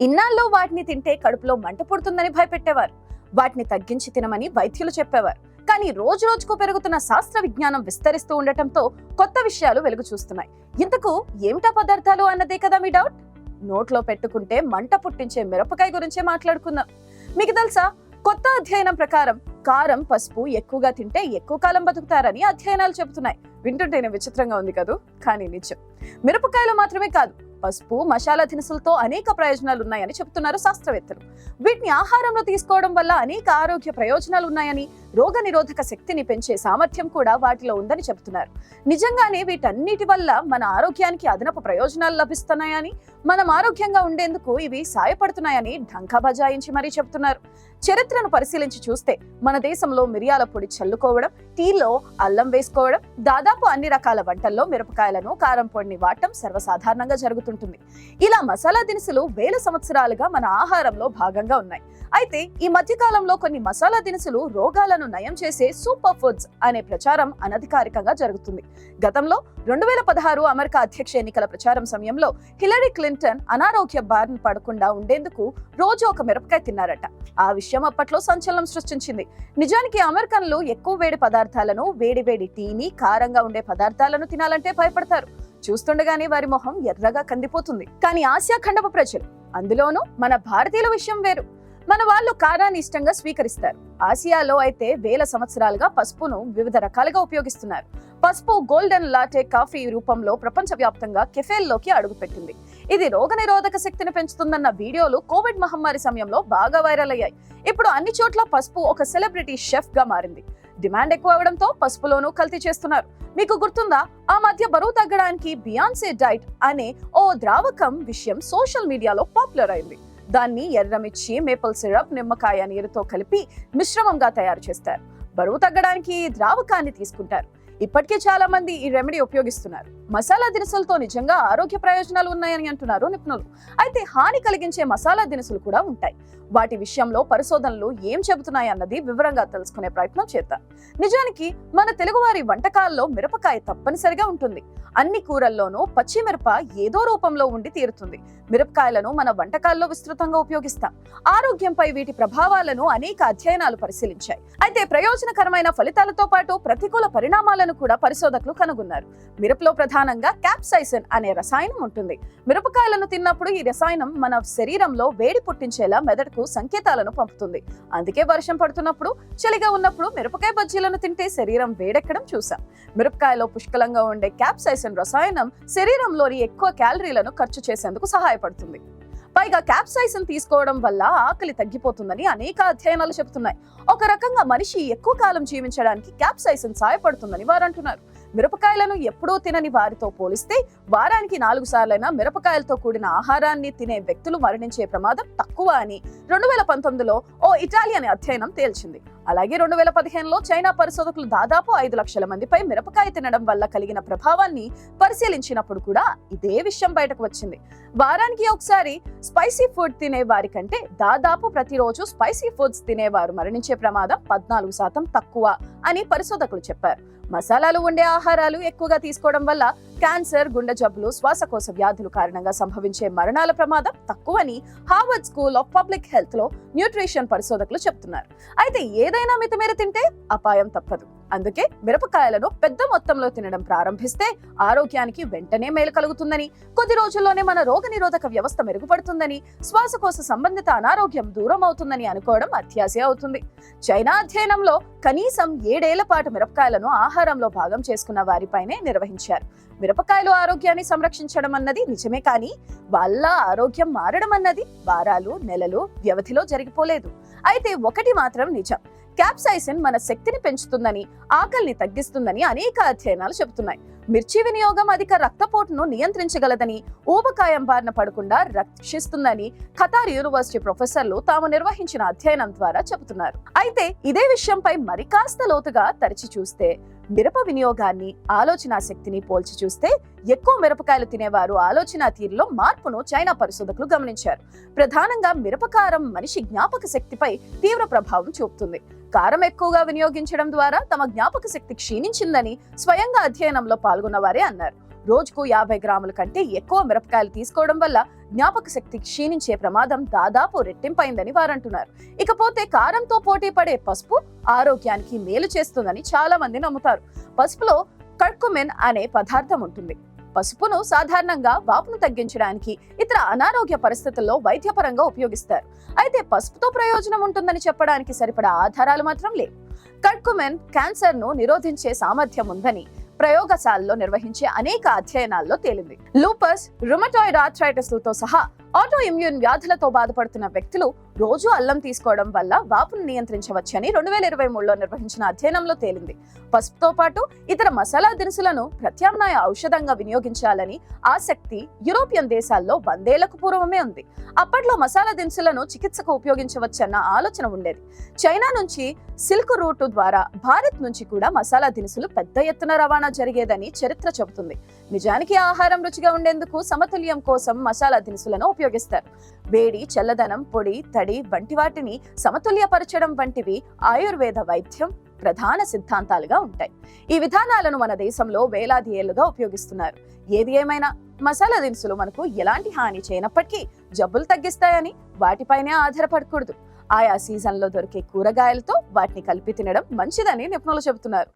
ఇన్నాళ్ళు వాటిని తింటే కడుపులో మంట పుడుతుందని భయపెట్టేవారు. వాటిని తగ్గించి తినమని వైద్యులు చెప్పేవారు. కానీ రోజు రోజుకు పెరుగుతున్న శాస్త్ర విజ్ఞానం విస్తరిస్తూ ఉండటంతో కొత్త విషయాలు వెలుగు చూస్తున్నాయి. ఇంతకు ఏమిటా పదార్థాలు అన్నదే కదా మీ డౌట్? నోట్లో పెట్టుకుంటే మంట పుట్టించే మిరపకాయ గురించే మాట్లాడుకుందాం. మీకు తెలుసా? కొత్త అధ్యయనం ప్రకారం కారం పసుపు ఎక్కువగా తింటే ఎక్కువ కాలం బతుకుతారని అధ్యయనాలు చెబుతున్నాయి. వింటుంటేనే విచిత్రంగా ఉంది కదూ? కానీ నిజం. మిరపకాయలు మాత్రమే కాదు పసుపు మసాలా దినుసులతో అనేక ప్రయోజనాలు ఉన్నాయని చెబుతున్నారు శాస్త్రవేత్తలు. వీటిని ఆహారంలో తీసుకోవడం వల్ల అనేక ఆరోగ్య ప్రయోజనాలు ఉన్నాయని రోగ నిరోధక శక్తిని పెంచే సామర్థ్యం కూడా వాటిలో ఉందని చెబుతున్నారు. నిజంగానే వీటన్నిటి వల్ల మన ఆరోగ్యానికి అదనపు ప్రయోజనాలు లభిస్తున్నాయని మనం ఆరోగ్యంగా ఉండేందుకు ఇవి సాయపడుతున్నాయని ఢంకా బజాయించి మరీ చెబుతున్నారు. చరిత్రను పరిశీలించి చూస్తే మన దేశంలో మిరియాల పొడి చల్లుకోవడం టీలో అల్లం వేసుకోవడం దాదాపు అన్ని రకాల వంటల్లో మిరపకాయలను కారం పొడిని వాడటం సర్వసాధారణంగా జరుగుతుంటుంది. ఇలా మసాలా దినుసులు వేల సంవత్సరాలుగా మన ఆహారంలో భాగంగా ఉన్నాయి. అయితే ఈ మధ్య కాలంలో కొన్ని మసాలా దినుసులు రోగాలను నయం చేసే సూపర్ ఫుడ్స్ అనే ప్రచారం అనధికారికంగా జరుగుతుంది. గతంలో రెండు వేల పదహారు అమెరికా అధ్యక్ష ఎన్నికల ప్రచారం సమయంలో హిలరీ క్లింటన్ అనారోగ్య బారిన పడకుండా ఉండేందుకు రోజు ఒక మిరపకాయ తిన్నారట. ఆ విషయం అప్పట్లో సంచలనం సృష్టించింది. నిజానికి అమెరికన్లు ఎక్కువ వేడి పదార్థాలను వేడి వేడి టీని కారంగా ఉండే పదార్థాలను తినాలంటే భయపడతారు. చూస్తుండగానే వారి మొహం ఎర్రగా కందిపోతుంది. కానీ ఆసియా ఖండపు ప్రజలు అందులోనూ మన భారతీయుల విషయం వేరు. మన వాళ్ళు కారాన్ని ఇష్టంగా స్వీకరిస్తారు. ఆసియాలో అయితే వేల సంవత్సరాలుగా పసుపును వివిధ రకాలుగా ఉపయోగిస్తున్నారు. పసుపు గోల్డెన్ లాటే కాఫీ రూపంలో ప్రపంచవ్యాప్తంగా కెఫేల్లోకి అడుగుపెట్టింది. ఇది రోగనిరోధక శక్తిని పెంచుతుందన్న వీడియోలు కోవిడ్ మహమ్మారి సమయంలో బాగా వైరల్ అయ్యాయి. ఇప్పుడు అన్ని చోట్ల పసుపు ఒక సెలబ్రిటీ షెఫ్గా మారింది. డిమాండ్ ఎక్కువ అవడంతో పసుపులోనూ కల్తీ చేస్తున్నారు. మీకు గుర్తుందా? ఆ మధ్య బరువు తగ్గడానికి బియాన్సే డైట్ అనే ఓ ద్రావకం విషయం సోషల్ మీడియాలో పాపులర్ అయింది. దాన్ని ఎర్రమిర్చి మేపల్ సిరప్ నిమ్మకాయ నీరుతో కలిపి మిశ్రమంగా తయారు చేస్తారు. బరువు తగ్గడానికి ద్రావకాన్ని తీసుకుంటారు. ఇప్పటికే చాలా మంది ఈ రెమెడీ ఉపయోగిస్తున్నారు. మసాలా దినుసులతో నిజంగా ఆరోగ్య ప్రయోజనాలు ఉన్నాయని అంటున్నారు నిపుణులు. అయితే హాని కలిగించే మసాలా దినుసులు కూడా ఉంటాయి. వాటి విషయంలో పరిశోధనలు ఏం చెబుతున్నాయి అన్నది వివరంగా తెలుసుకునే ప్రయత్నం చేద్దాం. నిజానికి మన తెలుగువారి వంటకాల్లో మిరపకాయ తప్పనిసరిగా ఉంటుంది. అన్ని కూరల్లోనూ పచ్చిమిరప ఏదో రూపంలో ఉండి తీరుతుంది. మిరపకాయలను మన వంటకాల్లో విస్తృతంగా ఉపయోగిస్తాం. ఆరోగ్యంపై వీటి ప్రభావాలను అనేక అధ్యయనాలు పరిశీలించాయి. అయితే ప్రయోజనకరమైన ఫలితాలతో పాటు ప్రతికూల పరిణామాలను కూడా పరిశోధకులు కనుగొన్నారు. మిరపలో ప్రధానంగా క్యాప్సైసిన్ అనే రసాయనం ఉంటుంది. మిరపకాయలను తిన్నప్పుడు ఈ రసాయనం మన శరీరంలో వేడి పుట్టించేలా మెదడుకు సంకేతాలను పంపుతుంది. అందుకే వర్షం పడుతున్నప్పుడు చలిగా ఉన్నప్పుడు మిరపకాయ బజ్జీలను తింటే శరీరం వేడెక్కడం చూసాం మిరపకాయలో పుష్కలంగా ఉండే క్యాప్సైసిన్ రసాయనం శరీరంలోని ఎక్కువ క్యాలరీలను ఖర్చు చేసేందుకు సహాయపడుతుంది. పైగా క్యాప్సైసిన్ తీసుకోవడం వల్ల ఆకలి తగ్గిపోతుందని అనేక అధ్యయనాలు చెబుతున్నాయి. ఒక రకంగా మనిషి ఎక్కువ కాలం జీవించడానికి క్యాప్సైసిన్ సహాయపడుతుందని వారు అంటున్నారు మిరపకాయలను ఎప్పుడూ తినని వారితో పోలిస్తే వారానికి నాలుగు సార్లైనా మిరపకాయలతో కూడిన ఆహారాన్ని తినే వ్యక్తులు మరణించే ప్రమాదం తక్కువ అని రెండు వేల పంతొమ్మిదిలో ఓ ఇటాలియన్ అధ్యయనం తేల్చింది. అలాగే రెండు వేల పదిహేనులో చైనా పరిశోధకులు దాదాపు ఐదు లక్షల మందిపై మిరపకాయ తినడం వల్ల కలిగిన ప్రభావాన్ని పరిశీలించినప్పుడు కూడా ఇదే విషయం బయటకు వచ్చింది. వారానికి ఒకసారి స్పైసీ ఫుడ్ తినే వారి కంటే దాదాపు ప్రతిరోజు స్పైసీ ఫుడ్స్ తినేవారు మరణించే ప్రమాదం పద్నాలుగు శాతం తక్కువ అని పరిశోధకులు చెప్పారు. మసాలాలు ఉండే ఆహారాలు ఎక్కువగా తీసుకోవడం వల్ల క్యాన్సర్ గుండె జబ్బులు శ్వాసకోశ వ్యాధులు కారణంగా సంభవించే మరణాల ప్రమాదం తక్కువని హార్వర్డ్ స్కూల్ ఆఫ్ పబ్లిక్ హెల్త్లో న్యూట్రిషన్ పరిశోధకులు చెప్తున్నారు. అయితే ఏదైనా మితిమీర తింటే అపాయం తప్పదు. అందుకే మిరపకాయలను పెద్ద మొత్తంలో తినడం ప్రారంభిస్తే ఆరోగ్యానికి వెంటనే మేలు కలుగుతుందని కొద్ది రోజుల్లోనే మన రోగనిరోధక వ్యవస్థ మెరుగుపడుతుందని శ్వాసకోశ సంబంధిత అనారోగ్యం దూరం అవుతుందని అనుకోవడం అత్యాశ అవుతుంది. చైనా అధ్యయనంలో కనీసం ఏడేళ్ళ పాటు మిరపకాయలను ఆహారంలో భాగం చేసుకున్న వారిపైనే నిర్వహించారు. మిరపకాయలు ఆరోగ్యాన్ని సంరక్షించడం అన్నది నిజమే కానీ వాళ్ళ ఆరోగ్యం మారడం అన్నది వారాలు నెలలు వ్యవధిలో జరిగిపోలేదు. అయితే ఒకటి మాత్రం నిజం. క్యాప్సైసిన్ మన శక్తిని పెంచుతుందని ఆకలిని తగ్గిస్తుందని అనేక అధ్యయనాలు చెబుతున్నాయి. మిర్చి వినియోగం అధిక రక్తపోటును నియంత్రించగలదని ఊబకాయం బారిన పడకుండా రక్షిస్తుందని ఖతార్ యూనివర్సిటీ ప్రొఫెసర్లు తాము నిర్వహించిన అధ్యయనం ద్వారా చెబుతున్నారు. అయితే ఇదే విషయంపై మరి కాస్త లోతుగా తరిచి చూస్తే మిరప వినియోగాన్ని ఆలోచన శక్తిని పోల్చి చూస్తే ఎక్కువ మిరపకాయలు తినేవారు ఆలోచన తీరులో మార్పును చైనా పరిశోధకులు గమనించారు. ప్రధానంగా మిరపకారం మనిషి జ్ఞాపక శక్తిపై తీవ్ర ప్రభావం చూపుతుంది. కారం ఎక్కువగా వినియోగించడం ద్వారా తమ జ్ఞాపక శక్తి క్షీణించిందని స్వయంగా అధ్యయనంలో పాల్గొన్న వారే అన్నారు. రోజుకు యాభై గ్రాముల కంటే ఎక్కువ మిరపకాయలు తీసుకోవడం వల్ల జ్ఞాపక శక్తి క్షీణించే ప్రమాదం దాదాపు రెట్టింపైందని వారంటున్నారు. ఇకపోతే కారంతో పోటీ పడే పసుపు ఆరోగ్యానికి మేలు చేస్తుందని చాలా మంది నమ్ముతారు. పసుపులో కర్కుమెన్ అనే పదార్థం ఉంటుంది. పసుపును సాధారణంగా వాపును తగ్గించడానికి ఇతర అనారోగ్య పరిస్థితుల్లో వైద్యపరంగా ఉపయోగిస్తారు. అయితే పసుపుతో ప్రయోజనం ఉంటుందని చెప్పడానికి సరిపడా ఆధారాలు మాత్రం లేవు. కడ్కుమెన్ క్యాన్సర్ను నిరోధించే సామర్థ్యం ఉందని ప్రయోగశాలలో నిర్వహించే అనేక అధ్యయనాల్లో తేలింది. లూపస్ రుమటాయిడ్ ఆర్థరైటిస్లతో సహా ఆటో ఇమ్యూన్ వ్యాధులతో బాధపడుతున్న వ్యక్తులు రోజు అల్లం తీసుకోవడం వల్ల వాపును నియంత్రించవచ్చని రెండు వేల ఇరవై మూడులో నిర్వహించిన అధ్యయనంలో తేలింది. పసుపుతో పాటు ఇతర మసాలా దినుసులను ప్రత్యామ్నాయ ఔషధంగా వినియోగించాలని ఆసక్తి యూరోపియన్ దేశాల్లో వందేళ్ళకు పూర్వమే ఉంది. అప్పట్లో మసాలా దినుసులను చికిత్సకు ఉపయోగించవచ్చన్న ఆలోచన ఉండేది. చైనా నుంచి సిల్క్ రూటు ద్వారా భారత్ నుంచి కూడా మసాలా దినుసులు పెద్ద ఎత్తున రవాణా జరిగేదని చరిత్ర చెబుతుంది. నిజానికి ఆహారం రుచిగా ఉండేందుకు సమతుల్యం కోసం మసాలా దినుసులను ఉపయోగిస్తారు. వేడి చల్లదనం పొడి తడి వంటి వాటిని సమతుల్యపరచడం వంటివి ఆయుర్వేద వైద్యం ప్రధాన సిద్ధాంతాలుగా ఉంటాయి. ఈ విధానాలను మన దేశంలో వేలాది ఏళ్ళుగా ఉపయోగిస్తున్నారు. ఏది ఏమైనా మసాలా దినుసులు మనకు ఎలాంటి హాని చేయనప్పటికీ జబ్బులు తగ్గిస్తాయని వాటిపైనే ఆధారపడకూడదు. ఆయా సీజన్లో దొరికే కూరగాయలతో వాటిని కలిపి తినడం మంచిదని నిపుణులు చెబుతున్నారు.